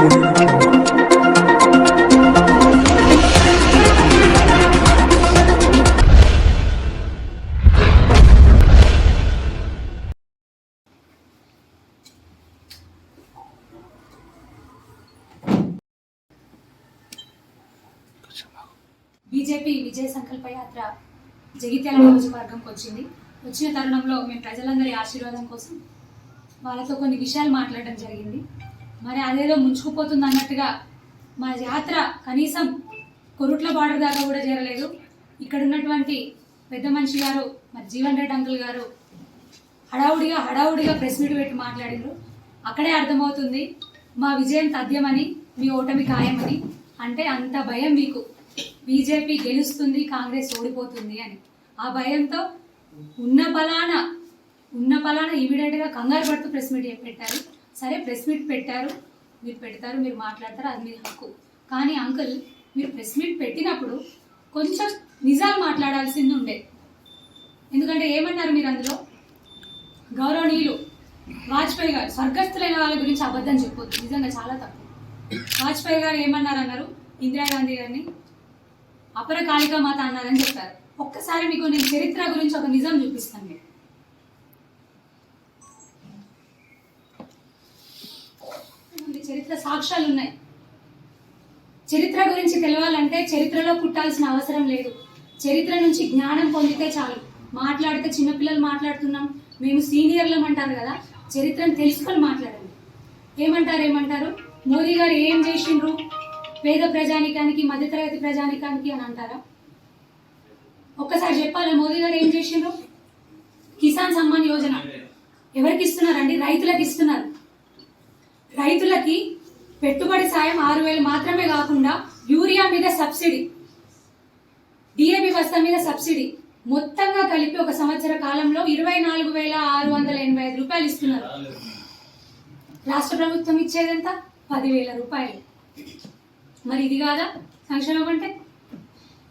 BJP విజయ సంకల్ప యాత్ర జగిత్యాల నియోజకవర్గంకి వచ్చింది. వచ్చిన తరుణంలో మేము ప్రజలందరి ఆశీర్వాదం కోసం వాళ్ళతో కొన్ని విషయాలు మాట్లాడడం జరిగింది. మరి అదేదో ముంచుకుపోతుంది అన్నట్టుగా మా యాత్ర కనీసం కొరుట్ల బార్డర్ దాకా కూడా చేరలేదు. ఇక్కడ ఉన్నటువంటి పెద్ద మనిషి గారు మరి జీవన్ రెడ్డి అంకుల్ గారు హడావుడిగా హడావుడిగా ప్రెస్ మీట్ పెట్టి మాట్లాడినారు అక్కడే అర్థమవుతుంది మా విజయం తథ్యమని మీ ఓటమి ఖాయమని. అంటే అంత భయం మీకు. బీజేపీ గెలుస్తుంది కాంగ్రెస్ ఓడిపోతుంది అని. ఆ భయంతో ఉన్న పలాన ఉన్న ఫలాన ఇమీడియట్గా కంగారు పడుతూ ప్రెస్ మీట్ పెట్టారు. సరే ప్రెస్ మీట్ పెట్టారు. మీరు పెడతారు మీరు మాట్లాడతారు అది మీ హక్కు. కానీ అంకుల్ మీరు ప్రెస్ మీట్ పెట్టినప్పుడు కొంచెం నిజాలు మాట్లాడాల్సింది ఉండే. ఎందుకంటే ఏమన్నారు మీరు అందులో? గౌరవనీయులు వాజ్పేయి గారు స్వర్గస్థులైన వాళ్ళ గురించి అబద్ధం చెప్పొద్దు. నిజంగా చాలా తప్పు. వాజ్పేయి గారు ఏమన్నారు అన్నారు ఇందిరాగాంధీ గారిని? అపరకాళిక మాత అన్నారని చెప్పారు. ఒక్కసారి మీకు నేను చరిత్ర గురించి ఒక నిజం చూపిస్తాను. మీరు ఉంది, చరిత్ర సాక్ష్యాలు ఉన్నాయి. చరిత్ర గురించి తెలవాలంటే చరిత్రలో పుట్టాల్సిన అవసరం లేదు. చరిత్ర నుంచి జ్ఞానం పొందితే చాలు. మాట్లాడితే చిన్నపిల్లలు మాట్లాడుతున్నాం. మేము సీనియర్లం అంటారు కదా చరిత్రను తెలుసుకొని మాట్లాడండి. ఏమంటారు ఏమంటారు? మోదీ గారు ఏం చేసిండ్రు? పేద ప్రజానికానికి మధ్యతరగతి ప్రజానికానికి అని అంటారా? ఒక్కసారి చెప్పాలి? మోదీ గారు ఏం చేసిండ్రు? కిసాన్ సమ్మాన్ యోజన. ఎవరికి ఇస్తున్నారండి? రైతులకు ఇస్తున్నారు. రైతులకి పెట్టుబడి సాయం ఆరు వేలు మాత్రమే కాకుండా యూరియా మీద సబ్సిడీ డిఏపి బస్తా మీద సబ్సిడీ మొత్తంగా కలిపి ఒక సంవత్సర కాలంలో ఇరవై నాలుగు వేల ఆరు వందల ఎనభై ఐదు రూపాయలు ఇస్తున్నారు. రాష్ట్ర ప్రభుత్వం ఇచ్చేదంత? పదివేల రూపాయలు. మరి ఇది కాదా సంక్షేమం అంటే?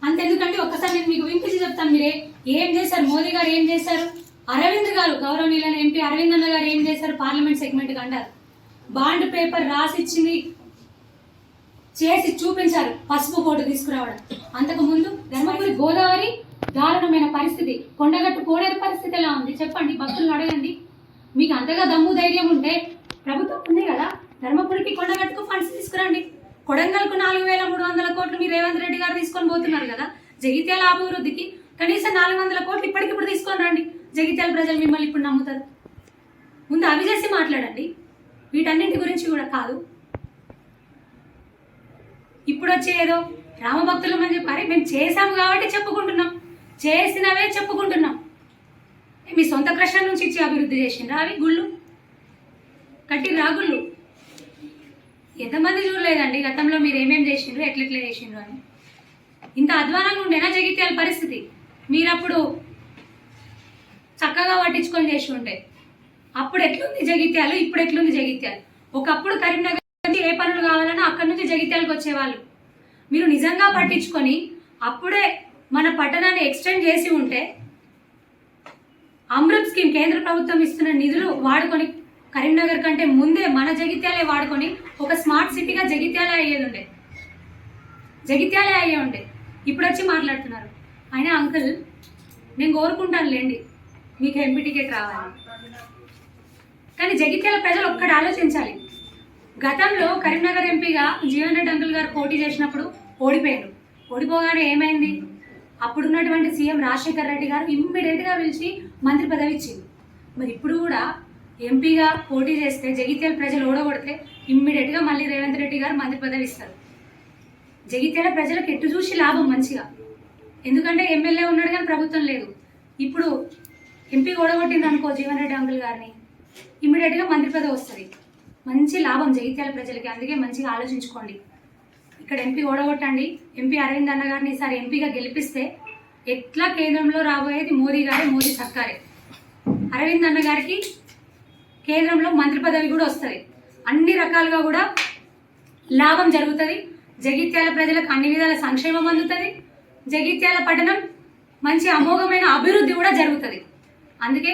అంతెందుకంటే ఒక్కసారి నేను మీకు వినిపించి చెప్తాను మీరే. ఏం చేశారు? మోదీ గారు ఏం చేశారు? అరవింద్ గారు గౌరవనీయులైన ఎంపీ అరవింద్ అన్న గారు ఏం చేశారు? పార్లమెంట్ సెగ్మెంట్కి అంటారు. బాండ్ పేపర్ రాసిచ్చింది చేసి చూపించారు. పసుపు కోటు తీసుకురావడం. అంతకు ముందు ధర్మపురి గోదావరి దారుణమైన పరిస్థితి. కొండగట్టు కోడేరు పరిస్థితి ఎలా ఉంది? చెప్పండి భక్తులను అడగండి. మీకు అంతగా దమ్ము ధైర్యం ఉంటే ప్రభుత్వం ఉంది కదా. ధర్మపురికి కొండగట్టుకు ఫండ్స్ తీసుకురండి. కొడంగల్కు నాలుగు వేల మూడు వందల కోట్లు మీ రేవంత్ రెడ్డి గారు తీసుకొని పోతున్నారు కదా. జగిత్యాల అభివృద్ధికి కనీసం నాలుగు వందల కోట్లు ఇప్పటికిప్పుడు తీసుకొని రండి. జగిత్యాల ప్రజలు మిమ్మల్ని ఇప్పుడు నమ్ముతారు. ముందు అవి చేసి మాట్లాడండి. వీటన్నింటి గురించి కూడా కాదు. ఇప్పుడు వచ్చే ఏదో రామభక్తులం అని చెప్పారు మేము చేసాము కాబట్టి చెప్పుకుంటున్నాం. చేసినవే చెప్పుకుంటున్నాం. మీ సొంత కృష్ణ నుంచి ఇచ్చి అభివృద్ధి చేసిండ్రా అవి గుళ్ళు? కట్టి రాగుళ్ళు ఎంతమంది చూడలేదండి గతంలో మీరు ఏమేమి చేసిండ్రు ఎట్లెట్లా చేసిండ్రు అని. ఇంత అధ్వానంగా ఉండేనా జగిత్యాల పరిస్థితి. మీరప్పుడు చక్కగా పట్టించుకొని చేసి ఉంటే అప్పుడు ఎట్లుంది జగిత్యాలు? ఇప్పుడు ఎట్లుంది జగిత్యాలు? ఒకప్పుడు కరీంనగర్ నుంచి ఏ పనులు కావాలన్నా అక్కడి నుంచి జగిత్యాలకు వచ్చేవాళ్ళు. మీరు నిజంగా పట్టించుకొని అప్పుడే మన పట్టణాన్ని ఎక్స్టెండ్ చేసి ఉంటే అమృత్ స్కీమ్ కేంద్ర ప్రభుత్వం ఇస్తున్న నిధులు వాడుకొని కరీంనగర్ కంటే ముందే మన జగిత్యాలే వాడుకొని ఒక స్మార్ట్ సిటీగా జగిత్యాలే అయ్యేది ఉండే జగిత్యాలే అయ్యే ఉండే ఇప్పుడు వచ్చి మాట్లాడుతున్నారు. అయినా అంకుల్ నేను కోరుకుంటాను లేండి మీకు ఎంపీ టికెట్ రావాలి. కానీ జగిత్యాల ప్రజలు ఒక్కటి ఆలోచించాలి. గతంలో కరీంనగర్ ఎంపీగా జీవన్ రెడ్డి అంకుల్ గారు పోటీ చేసినప్పుడు ఓడిపోయారు. ఓడిపోగానే ఏమైంది? అప్పుడున్నటువంటి సీఎం రాజశేఖర్ రెడ్డి గారు ఇమ్మీడియట్గా పిలిచి మంత్రి పదవి ఇచ్చింది. మరి ఇప్పుడు కూడా ఎంపీగా పోటీ చేస్తే జగిత్యాల ప్రజలు ఓడగొడితే ఇమ్మీడియట్గా మళ్ళీ రేవంత్ రెడ్డి గారు మంత్రి పదవి ఇస్తారు. జగిత్యాల ప్రజలకు ఎట్టు చూసి లాభం మంచిగా? ఎందుకంటే ఎమ్మెల్యే ఉన్నాడు కానీ ప్రభుత్వం లేదు. ఇప్పుడు ఎంపీ ఓడగొట్టింది అనుకో జీవన్ రెడ్డి అంకుల్ గారిని. ఇమీడియట్గా మంత్రి పదవి వస్తుంది. మంచి లాభం జగిత్యాల ప్రజలకి అందుకే మంచిగా ఆలోచించుకోండి. ఇక్కడ ఎంపీ ఓడగొట్టండి. ఎంపీ అరవింద్ అన్న గారిని ఈసారి ఎంపీగా గెలిపిస్తే ఎట్లా కేంద్రంలో రాబోయేది మోదీ గారే మోదీ సర్కారే. అరవింద్ అన్న గారికి కేంద్రంలో మంత్రి పదవి కూడా వస్తుంది. అన్ని రకాలుగా కూడా లాభం జరుగుతుంది. జగిత్యాల ప్రజలకు అన్ని విధాల సంక్షేమం అందుతుంది. జగిత్యాల పట్టణం మంచి అమోఘమైన అభివృద్ధి కూడా జరుగుతుంది. అందుకే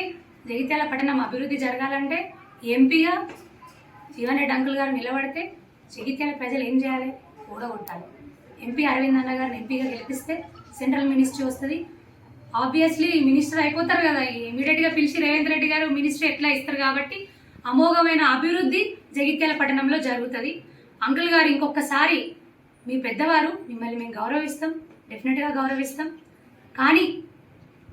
జగిత్యాల పట్టణం అభివృద్ధి జరగాలంటే ఎంపీగా జీవన్ రెడ్డి అంకుల్ గారు నిలబడితే జగిత్యాల ప్రజలు ఏం చేయాలి? కూడగొట్టాలి ఎంపీ అరవింద్ అన్న గారిని ఎంపీగా గెలిపిస్తే సెంట్రల్ మినిస్ట్రీ వస్తుంది. ఆబ్వియస్లీ మినిస్టర్ అయిపోతారు కదా. ఇమీడియట్గా పిలిచి రేవంత్ రెడ్డి గారు మినిస్ట్రీ ఎట్లా ఇస్తారు కాబట్టి అమోఘమైన అభివృద్ధి జగిత్యాల పట్టణంలో జరుగుతుంది. అంకుల్ గారు ఇంకొకసారి మీ పెద్దవారు మిమ్మల్ని మేము గౌరవిస్తాం. డెఫినెట్గా గౌరవిస్తాం. కానీ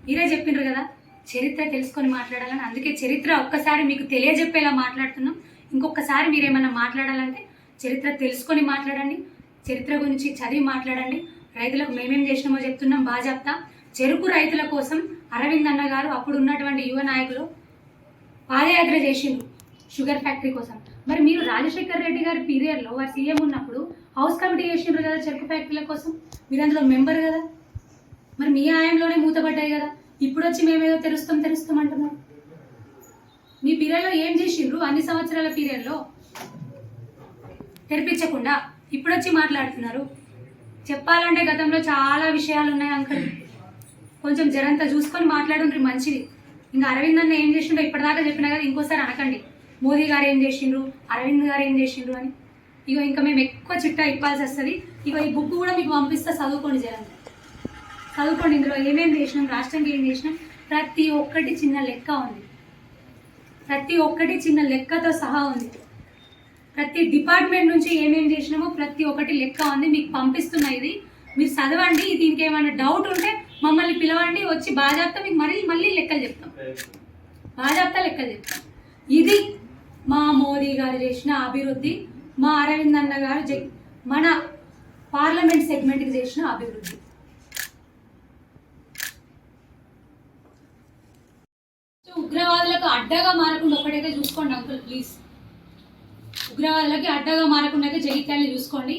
మీరే చెప్పిండ్రు కదా చరిత్ర తెలుసుకొని మాట్లాడాలని. అందుకే చరిత్ర ఒక్కసారి మీకు తెలియజెప్పేలా మాట్లాడుతున్నాం. ఇంకొకసారి మీరు ఏమైనా మాట్లాడాలంటే చరిత్ర తెలుసుకొని మాట్లాడండి. చరిత్ర గురించి చదివి మాట్లాడండి. రైతులకు మేమేం చేసినామో చెప్తున్నాం. బాగా చెప్తా. చెరుకు రైతుల కోసం అరవింద్ అన్న గారు అప్పుడు ఉన్నటువంటి యువ నాయకులు పాదయాత్ర చేసిండ్రు షుగర్ ఫ్యాక్టరీ కోసం. మరి మీరు రాజశేఖర్ రెడ్డి గారి పీరియడ్లో వారు సీఎం ఉన్నప్పుడు హౌస్ కమిటీ చేసిండ్రు కదా చెరుకు ఫ్యాక్టరీల కోసం? మీరు అందులో మెంబర్ కదా? మరి మీ ఆయంలోనే మూతపడ్డాయి కదా? ఇప్పుడు వచ్చి మేమేదో తెరుస్తాం తెరుస్తాం అంటున్నారు. మీ పీరియడ్లో ఏం చేసిండ్రు? అన్ని సంవత్సరాల పీరియడ్లో? తెరిపించకుండా ఇప్పుడు వచ్చి మాట్లాడుతున్నారు. చెప్పాలంటే గతంలో చాలా విషయాలు ఉన్నాయి అంకల్. కొంచెం జరంతా చూసుకొని మాట్లాడుండ్రి మంచిది. ఇంకా అరవింద్ అన్న ఏం చేసిండో ఇప్పటిదాకా చెప్పినా కదా ఇంకోసారి అనకండి. మోదీ గారు ఏం చేసిండ్రు? అరవింద్ గారు ఏం చేసిండ్రు అని. ఇగో ఇంకా మేము ఎక్కువ చిట్టా ఇప్పాల్సి వస్తుంది ఇగో ఈ బుక్ కూడా మీకు పంపిస్తే చదువుకోండి జరంతా. చదువుకోండి ఇందులో. ఏమేమి చేసినాం? రాష్ట్రానికి ఏం చేసినాం? ప్రతి ఒక్కటి చిన్న లెక్క ఉంది. ప్రతి ఒక్కటి చిన్న లెక్కతో సహా ఉంది. ప్రతి డిపార్ట్మెంట్ నుంచి ఏమేమి చేసినామో ప్రతి ఒక్కటి లెక్క ఉంది. మీకు పంపిస్తున్నా ఇది. మీరు చదవండి. దీనికి ఏమైనా డౌట్ ఉంటే మమ్మల్ని పిలవండి. వచ్చి బాజాప్తా మీకు మళ్ళీ మళ్ళీ లెక్కలు చెప్తాం. బాజాప్తా లెక్కలు చెప్తాం. ఇది మా మోదీ గారు చేసిన అభివృద్ధి మా అరవింద్ అన్న గారు మన పార్లమెంట్ సెగ్మెంట్కి చేసిన అభివృద్ధి. ఉగ్రవాదులకు అడ్డగా మారకుండా ఒకటైతే చూసుకోండి అంకుల్ ప్లీజ్ ఉగ్రవాదులకి అడ్డగా మారకుండా అయితే జగిత్యాలని చూసుకోండి.